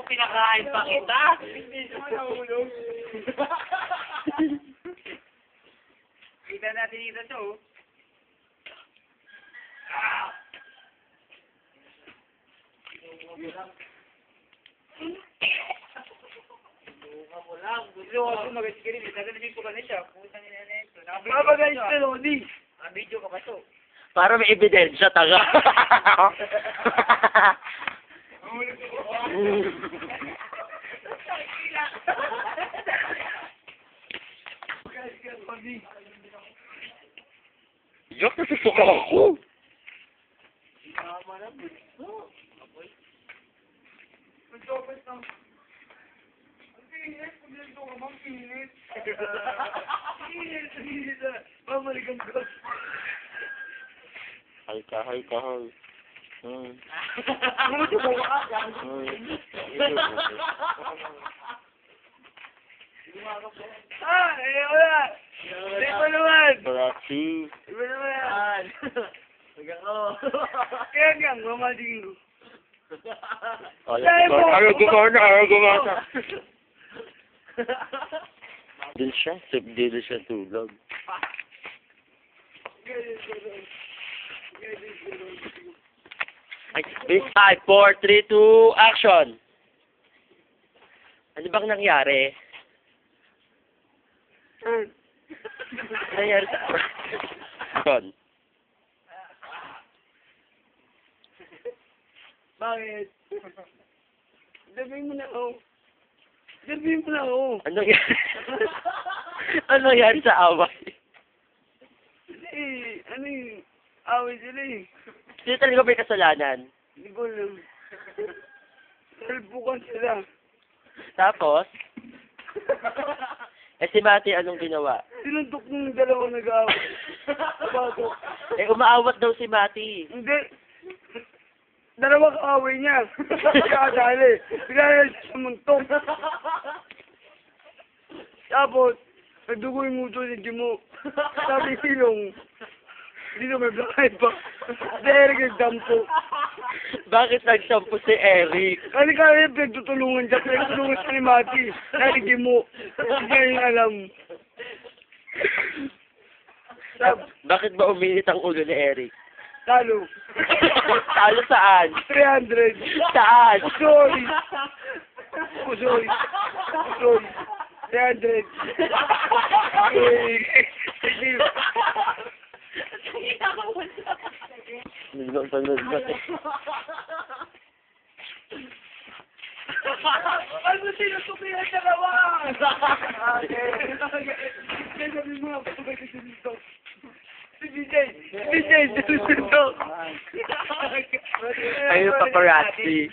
mo pinakain pa kita. Hindi siya nahulog. Kita natin dito ako to? Para may ebidensya, taga. Yok, nasusuka ako. Mamalikan ko. Hay ka, hay ka, hay. Hmm. Ah, eh, wala. Iba naman. Barachi. Iba naman. Kaya nga, mamaligin ko. Ayaw gumana, ayaw gumana. Din siya, sip din siya tulog. Ay, Big 5, 4, 3, 2, action! Ano bang nangyari? Nangyari sa... Action. Bakit? Sabihin mo na ako. Sabihin mo na ako. Ano nangyari? ano nangyari sa away? Eh, ano yung away sila eh. Sino talaga may kasalanan? Hindi ko alam. Salpukan sila. Tapos, eh si Mati anong ginawa? Sinuntok ng dalawa nag-away. Bago. Eh umaawat daw si Mati. Hindi. Dalawa ka-away niya. Kaya dali. Bigla siya sumuntok. Tapos, nagdugo yung muto ni Jimo. Sabi silong, dito may black eye pa. Dahil nagdampo. Bakit nagsampo si Eric? Kasi kaya yung pinagtutulungan siya. Pinagtutulungan siya ni Mati. Dahil Jimo. Hindi niya alam. Sab, Bakit ba uminit ang ulo ni Eric? talo. Talo saan? 300. Saan? Sorry. Sorry. Sorry. 300. Sige. sunod ba? Ano sila tumihan sa kawan? Okay. Sabi mo, pagkakit si dito. Si DJ. DJ, si dito. Ayun, paparazzi.